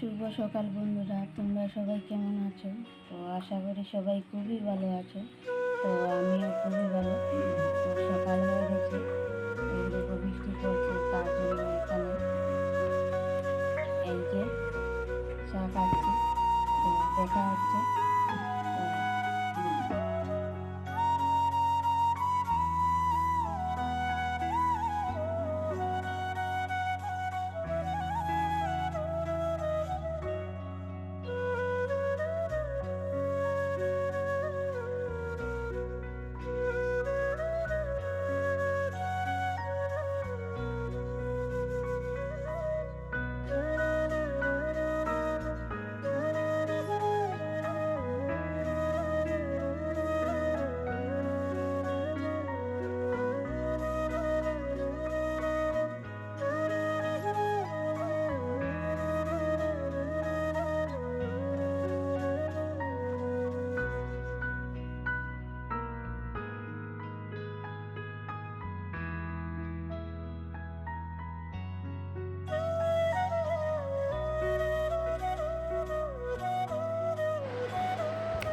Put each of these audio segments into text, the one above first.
শুভ সকাল বন্ধুরা, তোমরা সবাই কেমন আছো? তো আশা করি সবাই খুবই ভালো আছো। তো আমিও খুবই ভালো। তো সকাল হয়ে গেছে। বৃষ্টি পড়ছে, তার জন্য এখানে এই যে চা খাচ্ছি। তো দেখা হচ্ছে।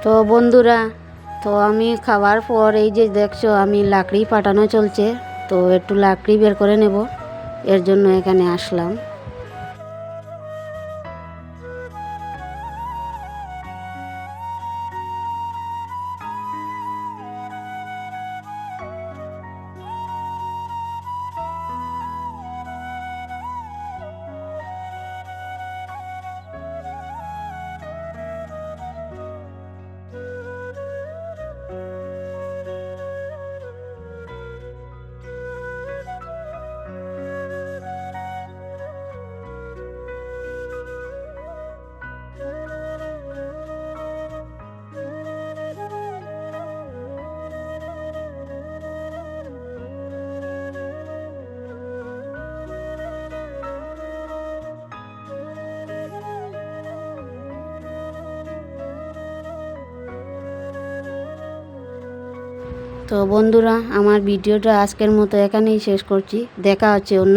তো বন্ধুরা, তো আমি খাওয়ার পর এই যে দেখছ, আমি লাকড়ি পাঠানো চলছে, তো একটু লাকড়ি বের করে নেব, এর জন্য এখানে আসলাম। তো বন্ধুরা আমার ভিডিওটা আজকের মতো এখানেই শেষ করছি। দেখা হচ্ছে অন্য